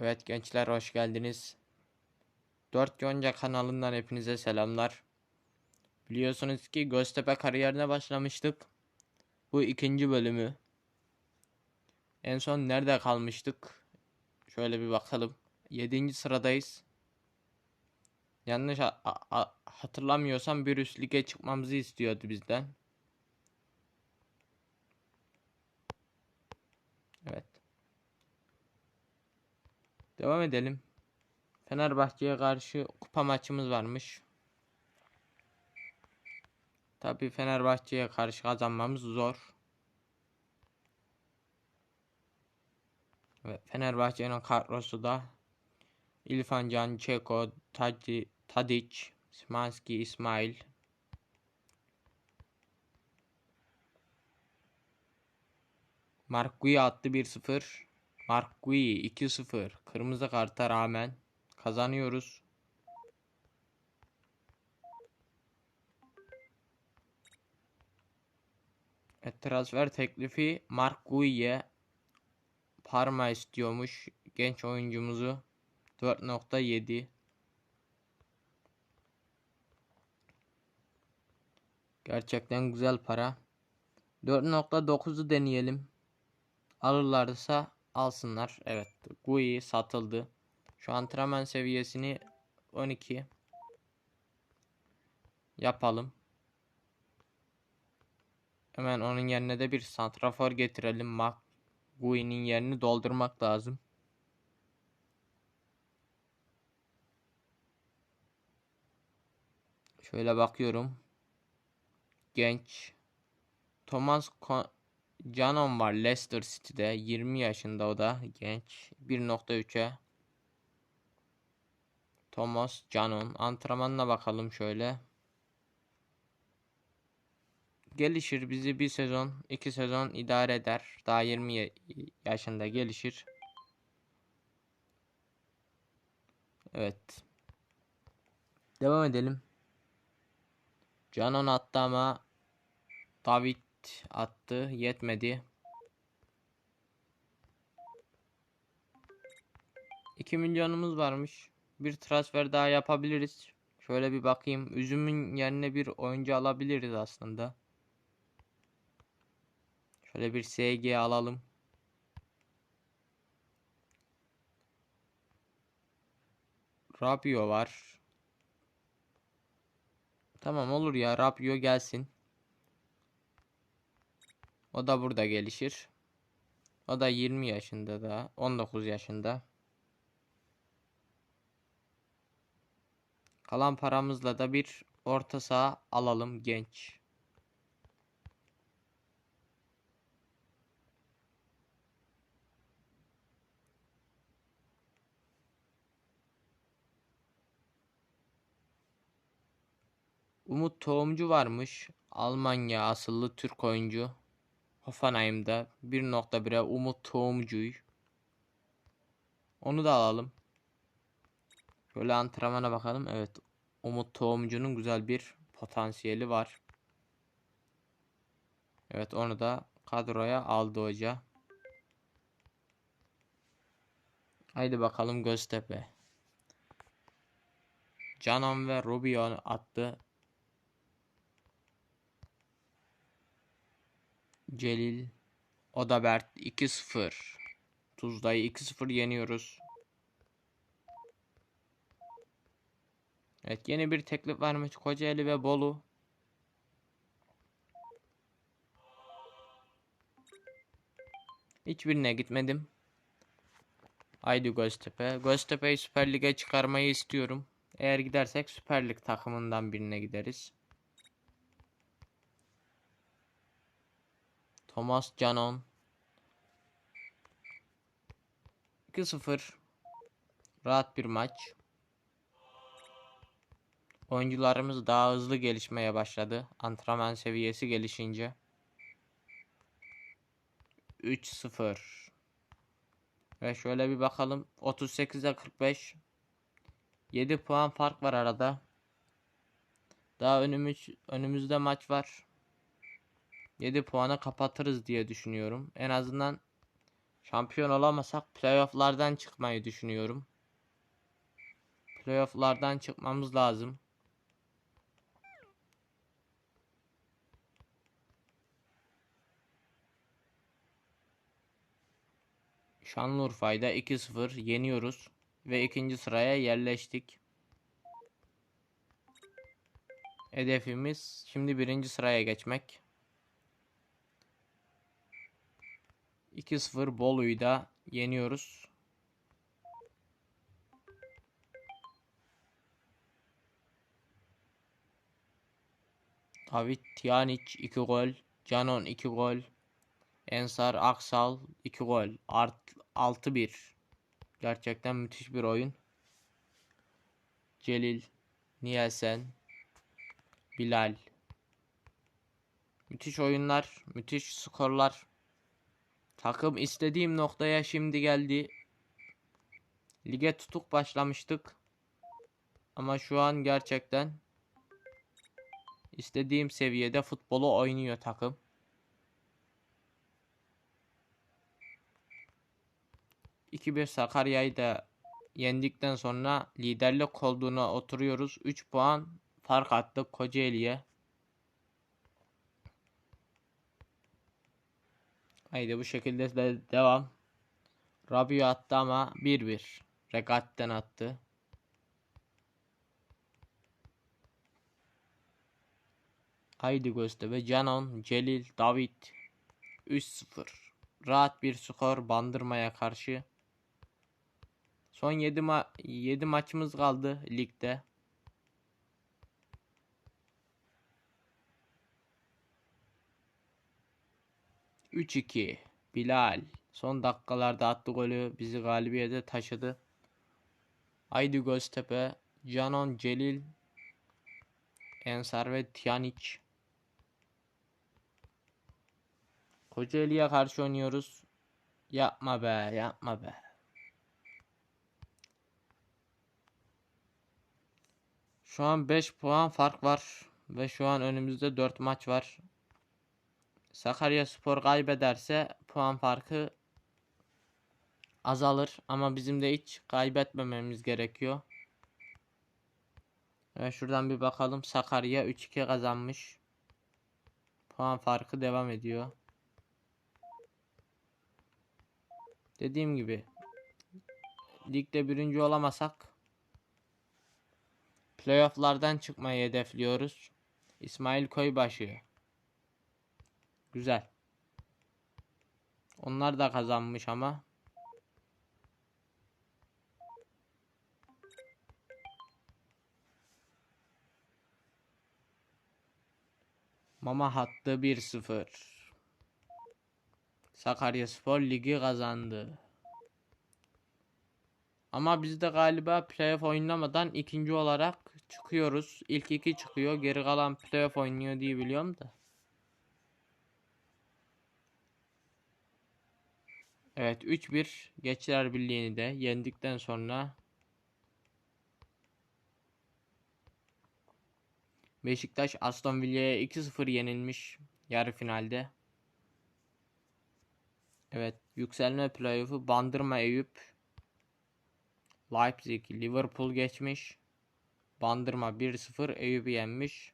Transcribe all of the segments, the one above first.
Evet gençler hoş geldiniz. 4 Yonca kanalından hepinize selamlar. Biliyorsunuz ki Göztepe kariyerine başlamıştık. Bu ikinci bölümü. En son nerede kalmıştık? Şöyle bir bakalım. 7. sıradayız. Yanlış hatırlamıyorsam bir üst lige çıkmamızı istiyordu bizden. Evet. Devam edelim. Fenerbahçe'ye karşı kupa maçımız varmış. Tabii Fenerbahçe'ye karşı kazanmamız zor. Evet, Fenerbahçe'nin kadrosu da İlfan Can, Çeko, Tadi, Tadic, Smanski, İsmail. Mark Gui attı 1-0. Mark Gui 2-0. Kırmızı karta rağmen kazanıyoruz. Evet, transfer teklifi Mark Gui'ye Parma istiyormuş genç oyuncumuzu 4.7 Gerçekten güzel para. 4.9'u deneyelim. Alırlarsa alsınlar. Evet. Gui satıldı. Şu antrenman seviyesini 12 yapalım. Hemen onun yerine de bir santrafor getirelim. Mak Gui'nin yerini doldurmak lazım. Şöyle bakıyorum. Genç. Thomas Ko- Canon var Leicester City'de. 20 yaşında o da genç. 1.3'e. Thomas Canon. Antrenmanına bakalım şöyle. Gelişir. Bizi bir sezon, iki sezon idare eder. Daha 20 ya- yaşında gelişir. Evet. Devam edelim. Canon attı ama David attı. Yetmedi. 2 milyonumuz varmış. Bir transfer daha yapabiliriz. Şöyle bir bakayım. Üzümün yerine bir oyuncu alabiliriz aslında. Şöyle bir SG alalım. Rabio var. Tamam olur ya Rabio gelsin. O da burada gelişir. O da 20 yaşında da 19 yaşında. Kalan paramızla da bir orta saha alalım genç. Umut Tohumcu varmış. Almanya asıllı Türk oyuncu. Hoffenheim'da 1.1'e Umut Tohumcu'yu. Onu da alalım. Şöyle antrenmana bakalım. Evet. Umut Tohumcu'nun güzel bir potansiyeli var. Evet onu da kadroya aldı hoca. Haydi bakalım Göztepe. Canon ve Rubio attı. Celil Odabert 2-0. Tuzla'yı 2-0 yeniyoruz. Evet yeni bir teklif varmış Kocaeli ve Bolu. Hiçbirine gitmedim. Haydi Göztepe. Göztepe'yi Süper Lig'e çıkarmayı istiyorum. Eğer gidersek Süper Lig takımından birine gideriz. Thomas Canon 2-0 Rahat bir maç. Oyuncularımız daha hızlı gelişmeye başladı. Antrenman seviyesi gelişince. 3-0 Ve şöyle bir bakalım. 38'e 45 7 puan fark var arada. Daha önümüz önümüzde maç var. 7 puana kapatırız diye düşünüyorum. En azından Şampiyon olamasak playofflardan çıkmayı düşünüyorum. Playofflardan çıkmamız lazım. Şanlıurfa'yı da 2-0 yeniyoruz ve ikinci sıraya yerleştik. Hedefimiz şimdi birinci sıraya geçmek. 2-0 Bolu'yu da yeniyoruz. David Tijanic 2 gol. Canon 2 gol. Ensar Aksal 2 gol. Art 6-1. Gerçekten müthiş bir oyun. Celil, Nielsen, Bilal. Müthiş oyunlar, müthiş skorlar. Takım istediğim noktaya şimdi geldi. Lige tutuk başlamıştık. Ama şu an gerçekten istediğim seviyede futbolu oynuyor takım. İki bir Sakarya'yı da yendikten sonra liderlik koltuğuna oturuyoruz. 3 puan fark attık Kocaeli'ye. Haydi bu şekilde de devam. Rabio attı ama 1-1. Regat'ten attı. Haydi Göztepe, Canon, Celil, David 3-0. Rahat bir skor bandırmaya karşı. Son 7 ma 7 maçımız kaldı ligde. Üç iki Bilal son dakikalarda attı golü bizi galibiyete taşıdı. Haydi Göztepe, Canon, Celil, Ensar ve Tiyanic. Kocaeli'ye karşı oynuyoruz. Yapma be, yapma be. Şu an 5 puan fark var ve şu an önümüzde 4 maç var. Sakarya Spor kaybederse puan farkı azalır ama bizim de hiç kaybetmememiz gerekiyor. Ve şuradan bir bakalım. Sakarya 3-2 kazanmış. Puan farkı devam ediyor. Dediğim gibi ligde birinci olamasak playofflardan çıkmayı hedefliyoruz. İsmail Koybaşı. Güzel. Onlar da kazanmış ama. Mama hattı 1-0. Sakarya Spor Ligi kazandı. Ama biz de galiba playoff oynamadan ikinci olarak çıkıyoruz. İlk iki çıkıyor. Geri kalan playoff oynuyor diye biliyorum da. Evet 3-1 Geçiler Birliği'ni de yendikten sonra Beşiktaş Aston Villa'ya 2-0 yenilmiş yarı finalde. Evet yükselme playoff'u Bandırma Eyüp Leipzig Liverpool geçmiş. Bandırma 1-0 Eyüp'ü yenmiş.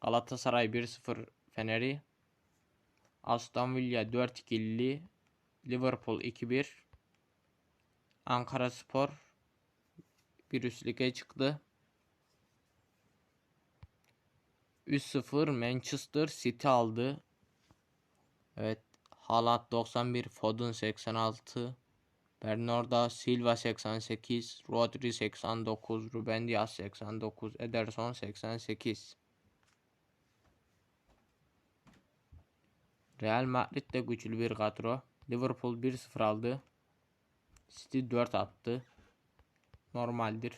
Galatasaray 1-0 Fener'i. Aston Villa 4-2'li Liverpool 2-1. Ankara Spor bir üst lige çıktı. 3-0 Manchester City aldı. Evet. Haaland 91, Foden 86, Bernardo Silva 88, Rodri 89, Ruben Dias 89, Ederson 88. Real Madrid de güçlü bir kadro. Liverpool 1-0 aldı. City 4 attı. Normaldir.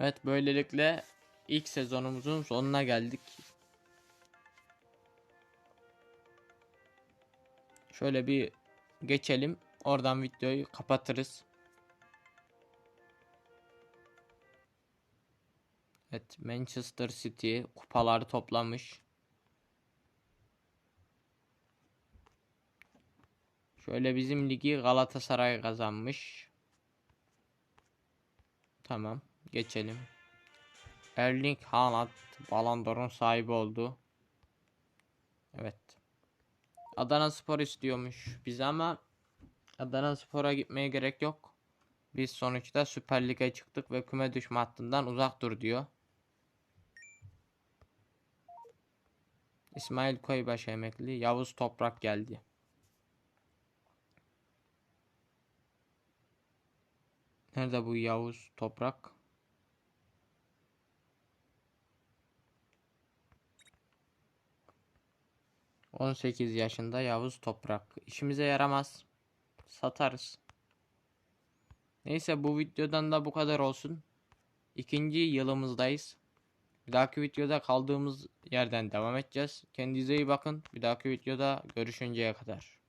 Evet böylelikle ilk sezonumuzun sonuna geldik. Şöyle bir geçelim. Oradan videoyu kapatırız. Evet Manchester City kupaları toplamış. Şöyle bizim ligi Galatasaray kazanmış. Tamam. Geçelim. Erling Haaland Ballon d'Or'un sahibi oldu. Evet. Adana Spor istiyormuş bizi ama Adana Spor'a gitmeye gerek yok. Biz sonuçta Süper Lig'e çıktık ve küme düşme hattından uzak dur diyor. İsmail Koybaş emekli. Yavuz Toprak geldi. Nerede bu Yavuz Toprak? On sekiz yaşında Yavuz Toprak. İşimize yaramaz. Satarız. Neyse bu videodan da bu kadar olsun. İkinci yılımızdayız. Bir dahaki videoda kaldığımız yerden devam edeceğiz. Kendinize iyi bakın. Bir dahaki videoda görüşünceye kadar.